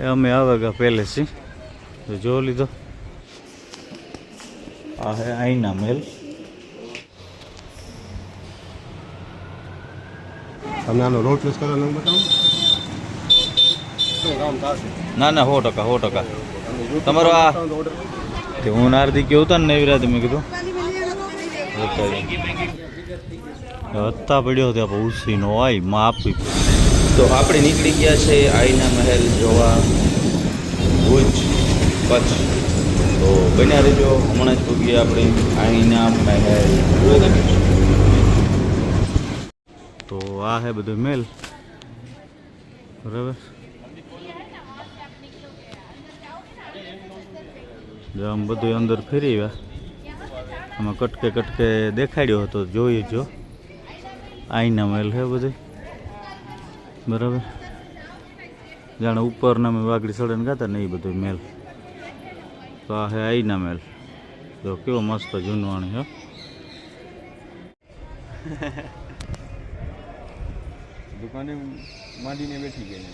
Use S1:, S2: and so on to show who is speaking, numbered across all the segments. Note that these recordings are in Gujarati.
S1: એ અમે આવે ગયા પહેલેથી. તો જો લીધો. આ હે આઈના મહેલ.
S2: તમને આનો રોડ પ્લેસ કરવાનો બતાવું.
S1: ના ના સો ટકા સો ટકા. તમારો આ હું નારથી કેવું હતા ને એવી રાતે મેં કીધું. હત્તા પડ્યો ત્યાં ઉસીનો હોય માપી આપી
S3: તો આપણે નીકળી ગયા છે આઈના મહેલ જોવા. ભુજ, કચ્છ. તો બન્યા રહેજો. હમણાં જ પૂગીએ આપણે આઈના મહેલ.
S1: તો આ હે બધું મેલ. બરાબર? આમ બધું અંદર ફેરી આવ્યા. આમાં કટકે કટકે દેખાડ્યો હતો જોઈ જો આઈના મહેલ હે બધું બરાબર? જાણે ઉપરના મેં વાઘડી સડન ગાતા ને એ બધું મેલ. તો આ હે આઈના મહેલ જો કેવો મસ્ત જૂનવાણી હો.
S2: દુકાને માંડીને બેઠી ગઈ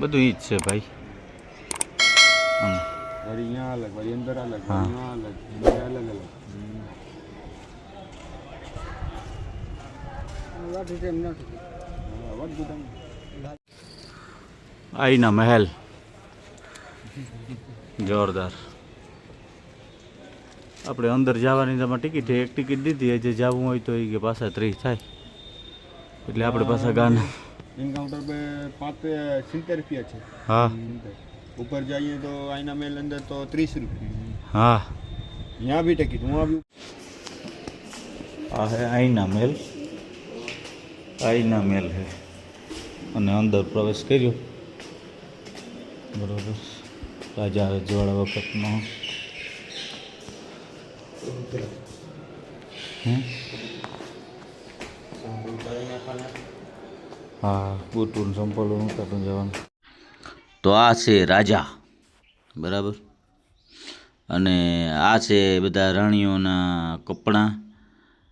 S1: બધું ઈ જ છે ભાઈ.
S2: વળી અહીંયા અલગ વળી અંદર અલગ
S1: હા.
S2: અહીંયા અલગ બધા અલગ અલગ. હા, what good am-
S1: આઈના મહેલ જોરદાર આપણે અંદર જવાની તમારે ટિકિટ એક ટિકિટ દીધી જે જવું હોય તો એ કે પાછા ત્રીસ થાય એટલે આપણે પાછા ગાના
S2: એન્કાઉન્ટર पे પાંચ સિત્તેર રૂપિયા છે
S1: હા
S2: સિત્તેર. ઉપર જઈએ તો આઈના મેલ અંદર તો ત્રીસ રૂપિયા
S1: હા
S2: यहाँ भी टिकट वहाँ भी
S1: આ હે આઈના મહેલ આઈના મહેલ હે અને અંદર પ્રવેશ કર્યો. બરોબર. રાજા રજવાડા વખતનો? હા? બુટુન સંપલ ઉતારતું જવાનું.
S3: તો આ છે રાજા. બરાબર? અને આ છે બધા રાણીઓના કપડાં.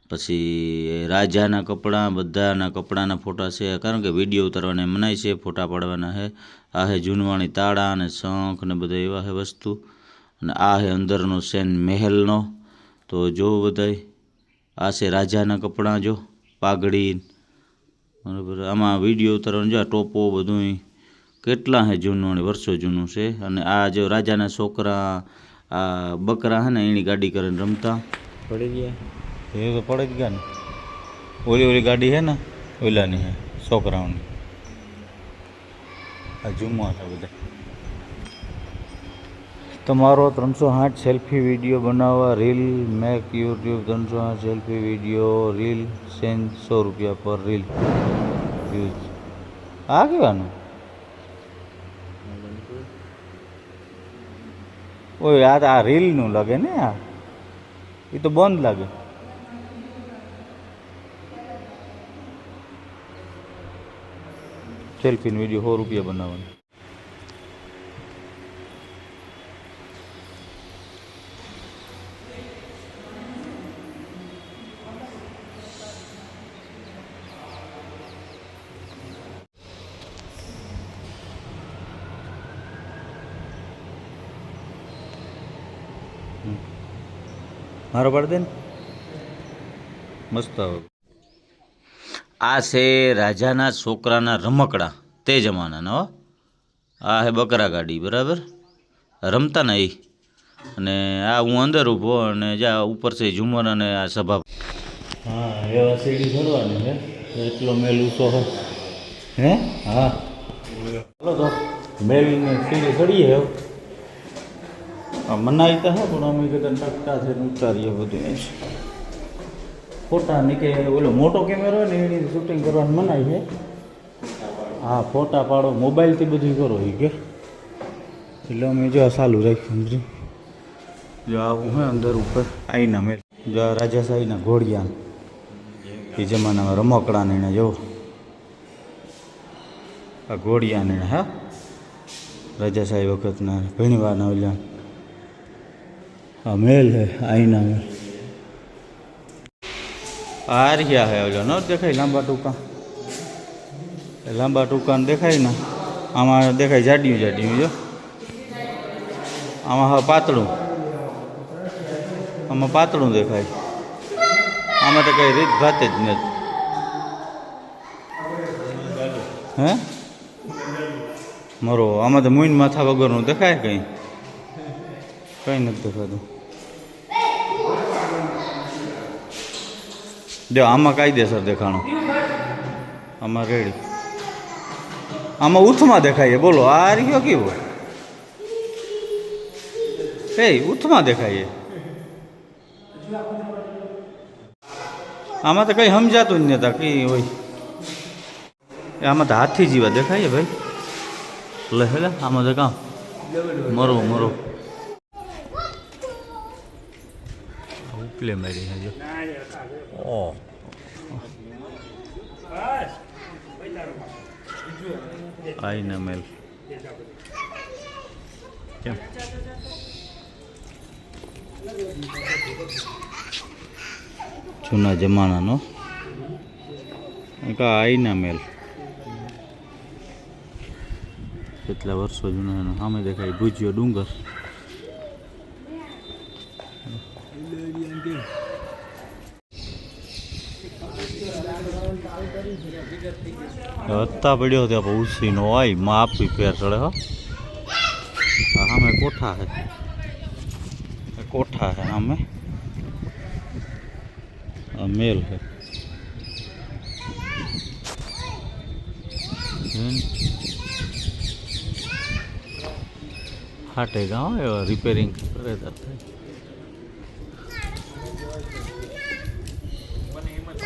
S3: પછી રાજાના કપડાં, બધાના કપડાના ફોટા છે. કારણ કે વીડિયો ઉતારવાને મનાય છે, ફોટા પાડવાના છે આ હે જૂનવાણી તાળા અને શંખ ને બધા એવા હે વસ્તુ. અને આ હે અંદરનો સેન મહેલનો. તો જો બધાય, આ છે રાજાના કપડાં જો, પાઘડી બરાબર. આમાં વીડિયો ઉતારવાનું જો, આ ટોપો બધું કેટલા હે જૂનું વર્ષો જૂનું છે. અને આ જો રાજાના છોકરા, આ બકરા હે ને, એની ગાડી કરીને રમતા.
S1: પડી ગયા. એ તો પડે જ ગયા ને. ઓલી ઓલી ગાડી હે ને, ઓલાની હે, છોકરાઓની. આ જુમ્મા છે બધા. તમારો ત્રણસો આઠ સેલ્ફી વીડિયો બનાવવા, રીલ મેક યુટ્યુબ ત્રણસો આઠ સેલ્ફી વીડિયો, રીલ સેન્ડ સો રૂપિયા પર રીલ. વ્યૂઝ. આ કેવાનું? ઓય, આ રીલનું લાગે ને આ. એ તો બંધ લાગે. સેલ્ફીનો વીડિયો સો રૂપિયા બનાવવાનો. મારો પાડ દે ને? મસ્ત આવે.
S3: આ છે રાજાના છોકરાના રમકડા તે જમાનાના હો. આ હે બકરા ગાડી બરાબર? રમતા ના એ અને આ હું અંદર ઊભો અને જા ઉપર છે ઝુમર અને આ સભા.
S1: હા એવા સીડી ચડવાની હે. એટલો મેલ ઊંચો હે. હે? હા. ચાલો તો મેલ સીડી ચડીએ હવે આ મનાઈ તો હે પણ અમે કદાચ ટકતા થઈને ઉતારીએ બધું. એમ છે ફોટા નીકે ઓલો મોટો કેમેરો હોય ને એની શૂટિંગ કરવાની મનાય છે. હા, ફોટા પાડો. મોબાઈલથી બધું કરો એ કે. એટલે અમે જો આ ચાલુ રાખ્યું અંદર જો આવું હે અંદર ઉપર? આઈના મેલ. જો આ રાજાશાહીના ઘોડિયા. એ જમાનામાં રમકડા ને જો. આ ઘોડિયા ને, હા? રાજાશાહી વખતના ઘણી ઓલા. આ મેલ હે આઈના મેલ. આ રહ્યા હે ઓલો. ન દેખાય લાંબા ટૂંકા. લાંબા ટૂંકા દેખાય ને. આમાં દેખાય જાડિયું જાડિયું, જો. આમાં હવે પાતળું. આમાં પાતળું દેખાય. આમાં તો કઈ રીત ભાત જ નથી. હે? મારો. આમાં તો મૂઈન માથા વગરનું દેખાય કંઈ? કંઈ નથી દેખાતું. જો, આમાં કાયદેસર દેખાણો? આમાં રેડી. આમાં ઉથમાં દેખાઈએ. બોલો, આ રહ્યો કેવો? એ ઉથમાં દેખાય છે. આમાં તો કંઈ સમજાતું જ નતા કઈ હોય. આમાં તો હાથી જેવા દેખાય ભાઈ. લે હેલે, આમાં તો કામ મરો મરો ઉપલે મારી જો ઓ આઈના મેલ કેમ જૂના જમાનાનો આ આઈના મેલ કેટલા વર્ષો જૂનાનો સામે દેખાય ભૂજ્યો ડુંગર હત્તા પડ્યો ત્યાં ઉસીનો હોયમાં આપી ફેર ચડે, હો. આ સામે કોઠા છે. આ કોઠા છે સામે. આ મેલ છે. હમ. હાટે ગાવ એવા રિપેરિંગ કરે તો. થાય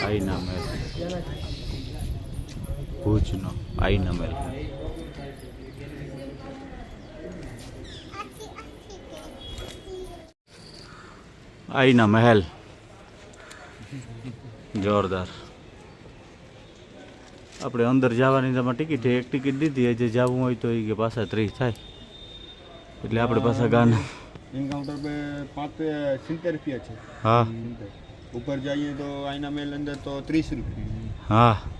S1: આઈના મેલ. ભુજનો આઈ નમેલ આઈના મહેલ જોરદાર આપણે અંદર જવાની તમે ટિકિટ એક ટિકિટ દીધી જે જવું હોય તો એ કે પાછા ત્રીસ થાય એટલે આપણે પાછા ગાન
S2: એન્કાઉન્ટર પે પાંચ સિત્તેર રૂપિયા છે
S1: હા
S2: ઉપર જઈએ તો આઈના મહેલ અંદર તો ત્રીસ રૂપિયા
S1: હા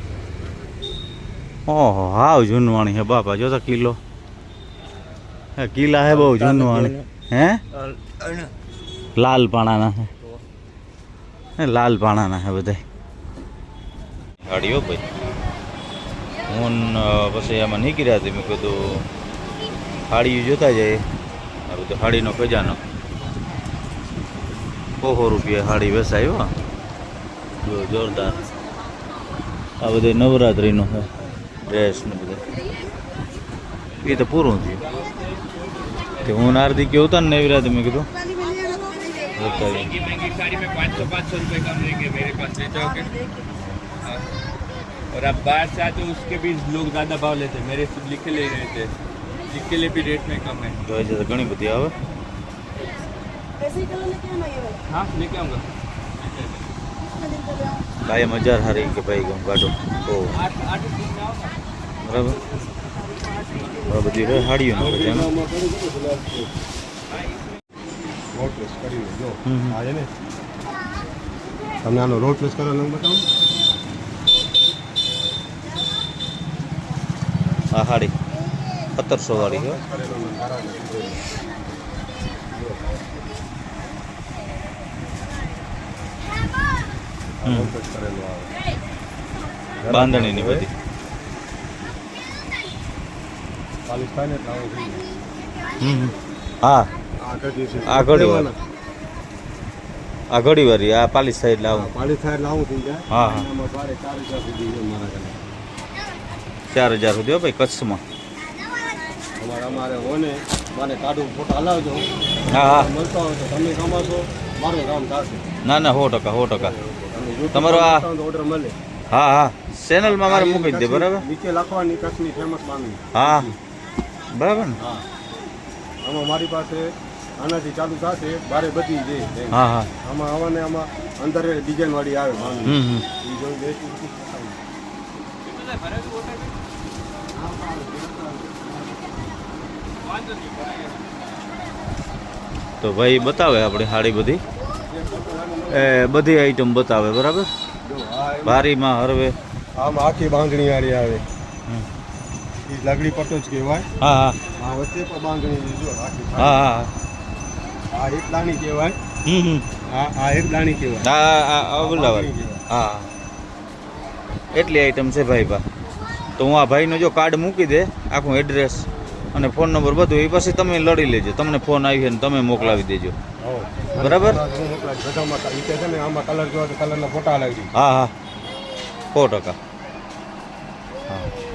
S1: ઓહો, હાવ જૂનવાણી હે બાપા, જો તો કિલ્લો હે કિલ્લા હે બહુ જૂનવાણી. હે? લાલ પાણાના હે. હે લાલ પાણાના હે બધા ગાડીઓ ભાઈ. હું પછી એમાં નીકળ્યા હતી મેં કીધું હાડી જોતા જઈએ. આ બધું હાડીનો ખજાનો. ઓહો રૂપિયા હાડી વેસાયો જોરદાર. આ બધે નવરાત્રિનો છે ડ્રેસ ને બધું એ તો પૂરું થયું તે હું નારદી કેવું હતા ને એવી રાતે મેં કીધું બતાવી.
S4: महंगी साड़ी में पाँच सौ पाँच सौ रुपये कम लेंगे मेरे पास ले जाओगे हाँ। और आप बाहर से आते हो उसके भी लोग ज़्यादा भाव लेते हैं मेरे से लिखे ले रहे थे लिख के लिए भी रेट में कम है
S1: જોઈએ છે તો ઘણી બધી આવે
S4: हाँ लेके आऊँगा
S1: કાયમ હજાર હારી કે ભાઈ ગમ કાઢો તો
S4: आठ आठ दिन में आओगे
S1: બરાબર? આ બધી હાડીઓ ને બધા.
S2: રોડ પ્લેસ કરી જો.
S1: હમ હમ.
S2: આ છે ને તમને આનો રોડ પ્લેસ કરો નંબર બતાવો.
S1: આ હાડી. સત્તરસો વાળી
S2: આવે.
S1: બાંધણીની બધી.
S2: ચાલીસ થાય ને એટલે આવું થઈ જાય.
S1: હમ હમ. હા.
S2: આ કટી છે
S1: આ ઘડી વાર. આ પાલી સાઈડ લાવું. થાય એટલે આવું
S2: થઈ જાય.
S1: હા હા.
S2: ચાર હજાર સુધી
S1: ભાઈ કચ્છમાં.
S2: અમારે અમારે હોય ને મારે કાઢું ફોટો હલાવજો.
S1: હા હા.
S2: મળતા હોય તો તમે કમાશો મારું કામ થશે
S1: ના ના સો ટકા સો ટકા. તમારો આ-
S2: ઓર્ડર મળે.
S1: હા હા. ચેનલમાં મારે મૂકી દે બરાબર?
S2: નીચે લખવાની કચ્છની ફેમસ મામી
S1: હા. બરાબર ને?
S2: હા. આમાં મારી પાસે આનાથી ચાલુ થશે બારે બધી જે
S1: હા હા.
S2: આમાં આવાને આમાં અંદર ડિઝાઇન વાળી આવે
S1: હમ તો ભાઈ બતાવે આપણે સાડી બધી? એ બધી આઈટમ બતાવે બરાબર? બારીમાં હરવે.
S2: આમાં આખી બાંધણી વાળી આવે. ઈ લગડી જ કહેવાય.
S1: હા હા.
S2: આ વચ્ચે પણ બાંધણી જો
S1: હા હા
S2: આ એક દાણી કહેવાય.
S1: હમ હમ.
S2: આ આ એક દાણી કહેવાય.
S1: હા હા હા બોલાવે
S2: બાંધણી
S1: હા એટલી આઈટમ છે ભાઈ બા. તો હું આ ભાઈનો જો કાર્ડ મૂકી દે આખું એડ્રેસ અને ફોન નંબર બધું એ પછી તમે લડી લેજો. તમને ફોન આવી ને તમે મોકલાવી દેજો. બરાબર?
S2: આમાં કલર જોવા તો કલરના ફોટા લાગી
S1: હા હા. સો ટકા. હા.